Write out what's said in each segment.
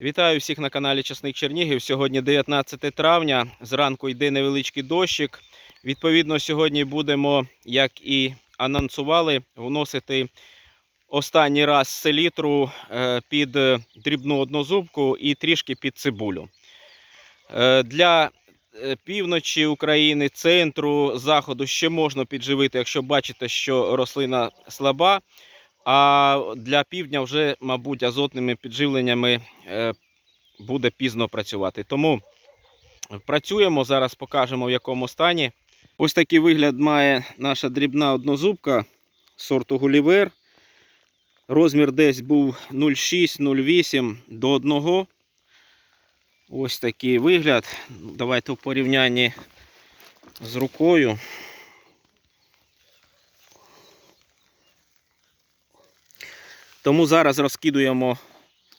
Вітаю всіх на каналі Часник Чернігів. Сьогодні 19 травня. Зранку йде невеличкий дощик. Відповідно, сьогодні будемо, як і анонсували, вносити останній раз селітру е, під е, дрібну однозубку і трішки під цибулю. Е, Для півночі України, центру, заходу ще можна підживити, якщо бачите, що рослина слаба. А для півдня вже, мабуть, азотними підживленнями е, буде пізно працювати. Тому працюємо, зараз покажемо в якому стані. Ось такий вигляд має наша дрібна однозубка сорту Гулівер. Розмір десь був 0,6-0,8 до 1. Ось такий вигляд. Давайте в порівнянні з рукою. Тому зараз розкидуємо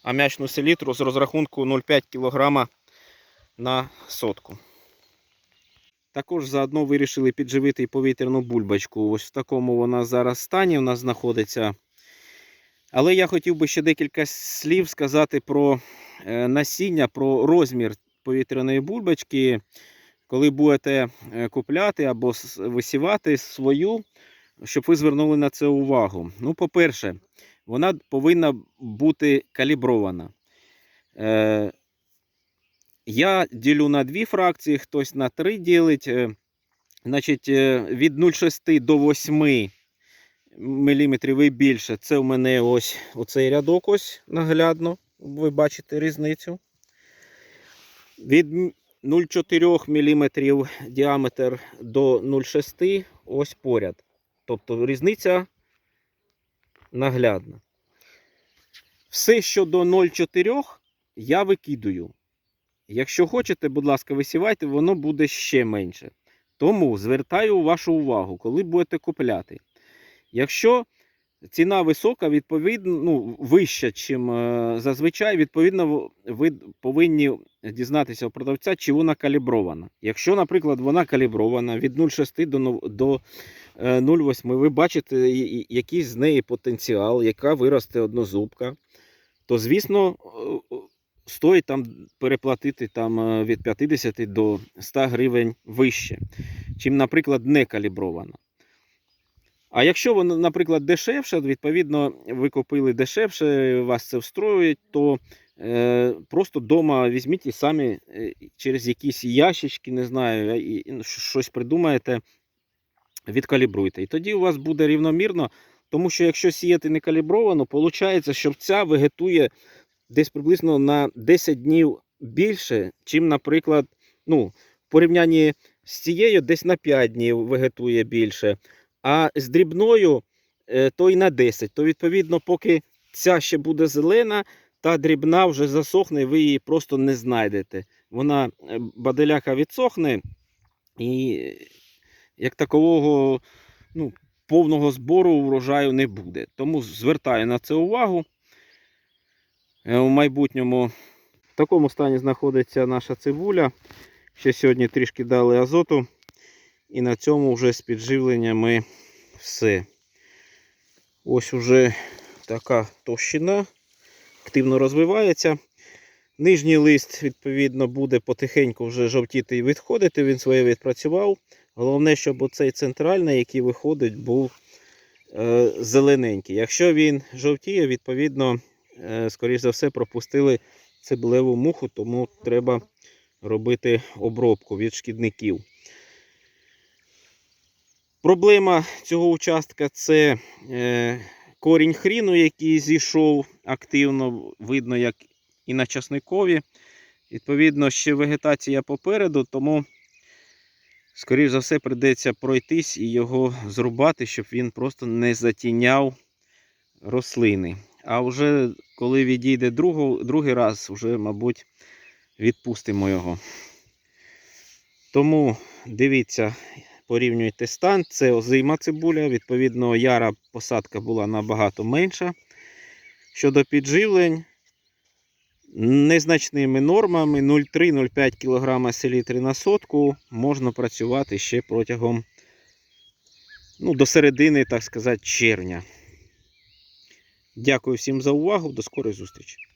ам'ячну селітру з розрахунку 0,5 кг на сотку. Також заодно вирішили підживити повітряну бульбочку. Ось в такому вона зараз стані у нас знаходиться. Але я хотів би ще декілька слів сказати про е, насіння, про розмір повітряної бульбочки. Коли будете е, купляти або висівати свою, щоб ви звернули на це увагу. Ну, по-перше, вона повинна бути калібрована. Е, я ділю на дві фракції, хтось на три ділить. Е, значить, е, від 0,6 до 8 мм і більше. Це у мене ось оцей рядок ось наглядно. Ви бачите різницю. Від 0,4 мм діаметр до 0,6 ось поряд. Тобто різниця наглядна. Все, що до 0,4 я викидую. Якщо хочете, будь ласка, висівайте, воно буде ще менше. Тому звертаю вашу увагу, коли будете купляти. Якщо ціна висока, відповідно, ну, вища, ніж зазвичай, відповідно, ви повинні дізнатися у продавця, чи вона калібрована. Якщо, наприклад, вона калібрована від 0,6 до но- до е, 0,8, ви бачите, і- з неї потенціал, яка виросте однозубка, то, звісно, е, стоїть там переплатити там, е, від 50 до 100 гривень вище, чим, наприклад, не калібрована. А якщо воно, наприклад, дешевше, відповідно, ви купили дешевше, вас це встроює, то е, просто вдома візьміть і самі е, через якісь ящички, не знаю, і, і щось придумаєте, відкалібруйте. І тоді у вас буде рівномірно, тому що якщо сіяти не калібровано, виходить, що ця вегетує десь приблизно на 10 днів більше, чим, наприклад, ну, в порівнянні з цією десь на 5 днів вегетує більше. А з дрібною е, то й на 10. То, відповідно, поки ця ще буде зелена, та дрібна вже засохне, ви її просто не знайдете. Вона е, баделяка відсохне, і як такового ну, повного збору врожаю не буде. Тому звертаю на це увагу. Е, У майбутньому в такому стані знаходиться наша цибуля. Ще сьогодні трішки дали азоту. І на цьому вже з підживленнями все. Ось уже така товщина, активно розвивається. Нижній лист, відповідно, буде потихеньку вже жовтіти і відходити, він своє відпрацював. Головне, щоб оцей центральний, який виходить, був е, зелененький. Якщо він жовтіє, відповідно, е, скоріш за все, пропустили цибулеву муху, тому треба робити обробку від шкідників. Проблема цього участка це е, корінь хріну, який зійшов активно, видно, як і на часникові. Відповідно, ще вегетація попереду, тому, скоріш за все, прийдеться пройтись і його зрубати, щоб він просто не затіняв рослини. А вже коли відійде другу, другий раз, вже, мабуть, відпустимо його. Тому дивіться, порівнюйте стан. Це озима цибуля. Відповідно, яра посадка була набагато менша. Щодо підживлень, незначними нормами 0,3-0,5 кг селітри на сотку можна працювати ще протягом ну, до середини, так сказати, червня. Дякую всім за увагу. До скорої зустрічі.